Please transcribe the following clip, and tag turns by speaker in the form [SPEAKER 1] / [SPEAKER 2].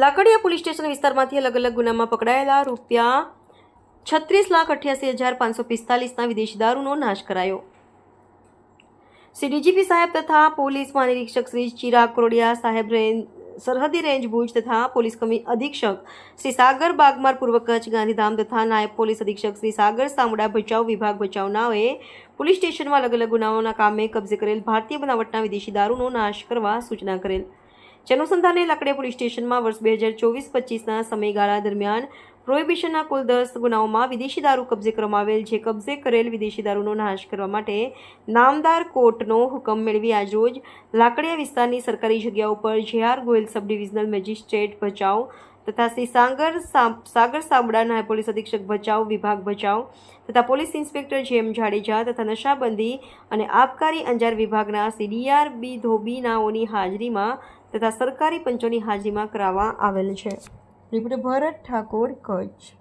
[SPEAKER 1] Lakadia police station વિસ્તારમાંથી અલગ અલગ ગુનામાં પકડાયેલા રૂપિયા છત્રીસ લાખ અઠ્યાસી હજાર પાંચસો પિસ્તાલીસના વિદેશી દારૂનો નાશ કરાયો. શ્રી ડીજીપી સાહેબ તથા પોલીસ મહાનિરીક્ષક શ્રી ચિરાગ કોરડિયા સાહેબ રેન્જ સરહદી રેન્જ ભુજ તથા પોલીસ કમી અધિક્ષક શ્રી સાગર બાગમાર પૂર્વ કચ્છ ગાંધીધામ તથા નાયબ પોલીસ અધિક્ષક શ્રી સાગર સામુડા ભચાઉ વિભાગ ભચાઉનાઓએ પોલીસ સ્ટેશનમાં અલગ અલગ ગુનાઓના કામે કબજે કરેલ ભારતીય બનાવટના વિદેશી દારૂનો નાશ કરવા સૂચના કરેલ. જે અનુસંધાને લાકડીયા પોલીસ સ્ટેશનમાં વર્ષ બે હજાર ચોવીસ પચીસના સમયગાળા દરમિયાન પ્રોહિબિશનના કુલ દસ ગુનાઓમાં વિદેશી દારૂ કબજે કરવામાં આવેલ જે કબજે કરેલ વિદેશી દારૂનો નાશ કરવા માટે નામદાર કોર્ટનો હુકમ મેળવી આજરોજ લાકડીયા વિસ્તારની સરકારી જગ્યા ઉપર J R Goyal sub divisional magistrate Bhachau તથા શ્રી સાગર સાગર સાબડા નાયબ પોલીસ અધિક્ષક ભચાઉ, વિભાગ ભચાઉ તથા પોલીસ ઇન્સ્પેક્ટર જે એમ જાડેજા તથા નશાબંધી અને આબકારી અંજાર વિભાગના સીડીઆર ડીઆર બી ધોબીનાઓની હાજરીમાં તથા સરકારી પંચોની હાજરીમાં કરાવવા આવેલ છે. રિપોર્ટર ભરત ઠાકોર કચ્છ.